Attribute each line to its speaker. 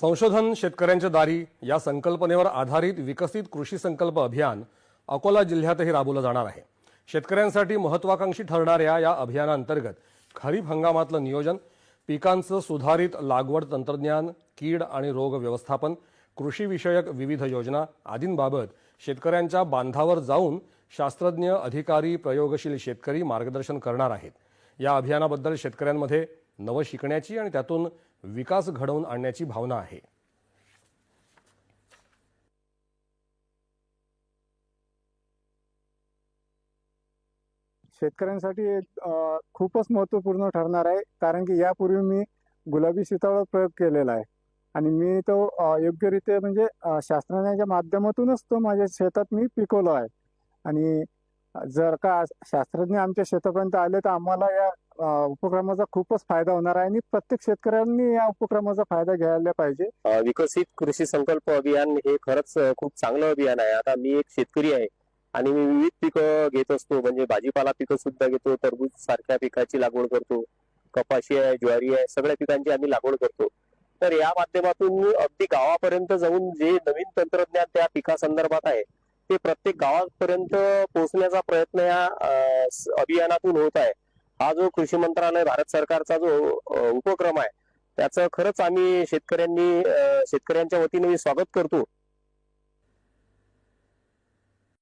Speaker 1: संशोधन शेतकऱ्यांच्या दारी या संकल्पनेवर आधारित विकसित कृषी संकल्प अभियान अकोला जिल्ह्यातही राबवलं जाणार आहे. शेतकऱ्यांसाठी महत्वाकांक्षी ठरणाऱ्या या अभियानांतर्गत खरीप हंगामातलं नियोजन पिकांचं सुधारित लागवड तंत्रज्ञान कीड आणि रोग व्यवस्थापन कृषीविषयक विविध योजना आदींबाबत शेतकऱ्यांच्या बांधावर जाऊन शास्त्रज्ञ अधिकारी प्रयोगशील शेतकरी मार्गदर्शन करणार आहेत. या अभियानाबद्दल शेतकऱ्यांमध्ये नवं शिकण्याची आणि त्यातून विकास घडवून आणण्याची भावना आहे.
Speaker 2: शेतकऱ्यांसाठी एक, खूपच महत्त्वपूर्ण ठरणार आहे. कारण की यापूर्वी मी गुलाबी सीताफळ प्रयोग केलेला आहे. आणि मी तो योग्यरीत्या म्हणजे शास्त्रज्ञाच्या माध्यमातूनच तो माझ्या शेतात मी पिकवलो आहे. आणि जर का शास्त्रज्ञ आमच्या शेतापर्यंत आले तर आम्हाला या उपक्रमाचा खूपच फायदा होणार आहे आणि प्रत्येक शेतकऱ्यांनी या उपक्रमाचा फायदा घ्यायला पाहिजे.
Speaker 3: विकसित कृषी संकल्प अभियान हे खरंच खूप चांगलं अभियान आहे. आता मी एक शेतकरी आहे आणि मी विविध पिकं घेत असतो. म्हणजे भाजीपाला पिकं सुद्धा घेतो टरबूज सारख्या पिकाची लागवड करतो कपाशी आहे ज्वारी आहे सगळ्या पिकांची आम्ही लागवड करतो. तर या माध्यमातून अगदी गावापर्यंत जाऊन जे नवीन तंत्रज्ञान त्या पिका संदर्भात आहे ते प्रत्येक गावापर्यंत पोहोचण्याचा प्रयत्न या अभियानातून होत आहे. हा जो कृषी मंत्रालय भारत सरकारचा जो उपक्रम आहे त्याचं खरंच आम्ही शेतकऱ्यांनी शेतकऱ्यांच्या वतीने स्वागत करतो.